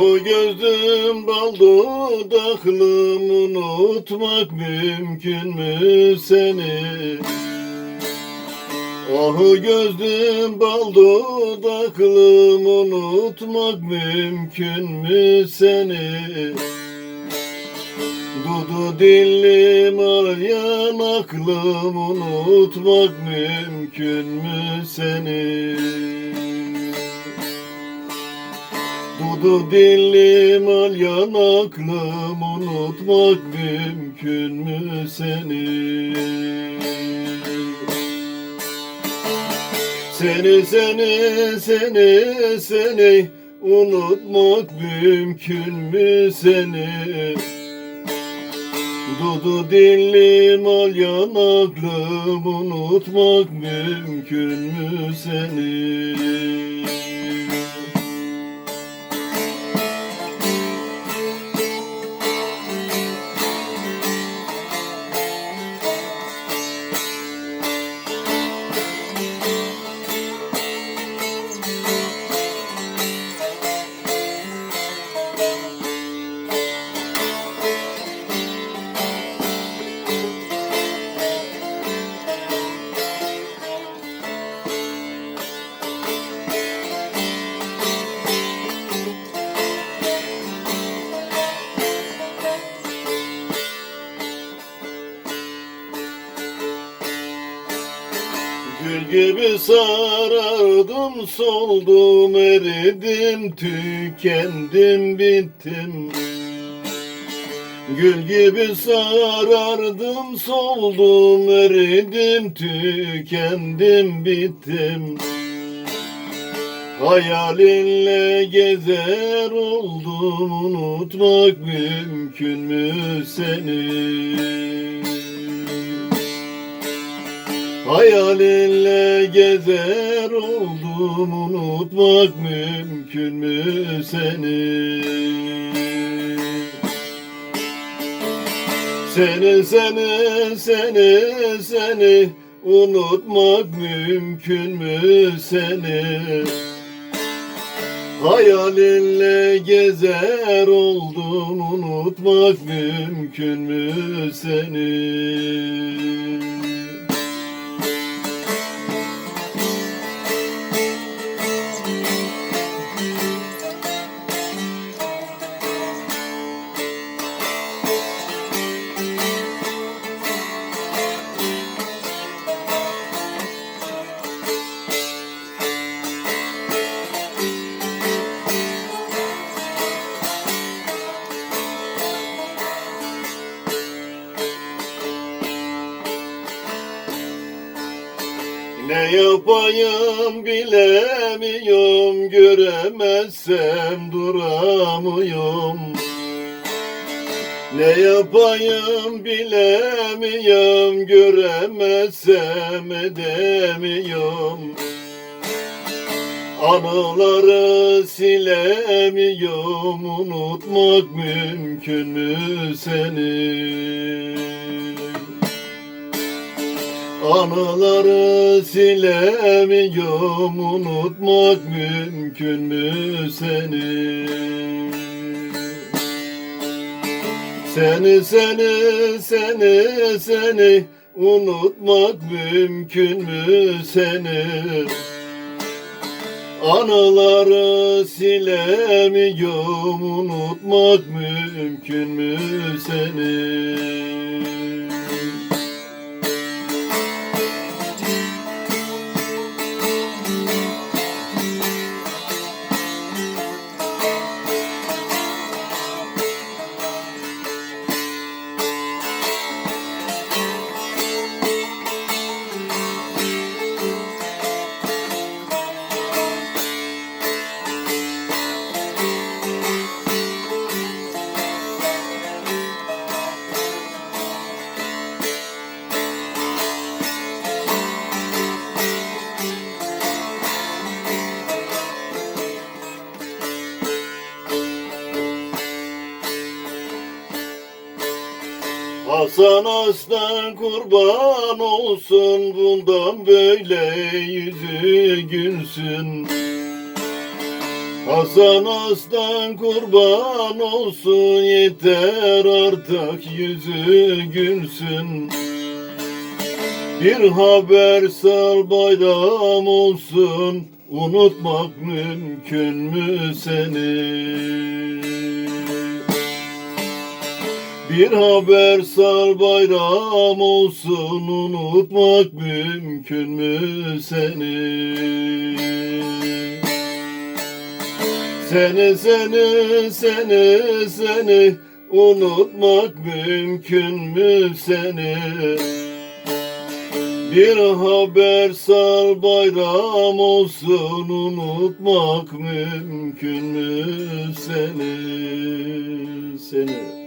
Oh gözüm bal dudaklım unutmak mümkün mü seni? Oh gözüm bal dudaklım unutmak mümkün mü seni? Dudu dillim al yanaklım unutmak mümkün mü seni? Dudu dillim al yanaklım unutmak mümkün mü seni? Seni seni seni seni unutmak mümkün mü seni? Dudu dillim al yanaklım unutmak mümkün mü seni? Gibi sarardım, soldum, eridim, tükendim, bittim. Gül gibi sarardım, soldum, eridim, tükendim, bittim. Hayalinle gezer oldum, unutmak mümkün mü seni? Hayalinle gezer oldum unutmak mümkün mü seni? Seni seni seni seni unutmak mümkün mü seni? Hayalinle gezer oldum unutmak mümkün mü seni? Yapayım bilemiyorum göremezsem duramıyorum Ne yapayım bilemiyorum göremezsem edemiyorum Anıları silemiyorum unutmak mümkün mü seni? Anıları silemiyorum unutmak mümkün mü seni? Seni seni seni seni unutmak mümkün mü seni? Anıları silemiyorum unutmak mümkün mü seni? Hasan Aslan kurban olsun bundan böyle yüzü gülsün. Hasan Aslan kurban olsun yeter artık yüzü gülsün Bir haber sal bayram olsun unutmak mümkün mü seni? Bir haber sal bayram olsun unutmak mümkün mü seni? Seni seni seni seni unutmak mümkün mü seni? Bir haber sal bayram olsun unutmak mümkün mü seni? Seni.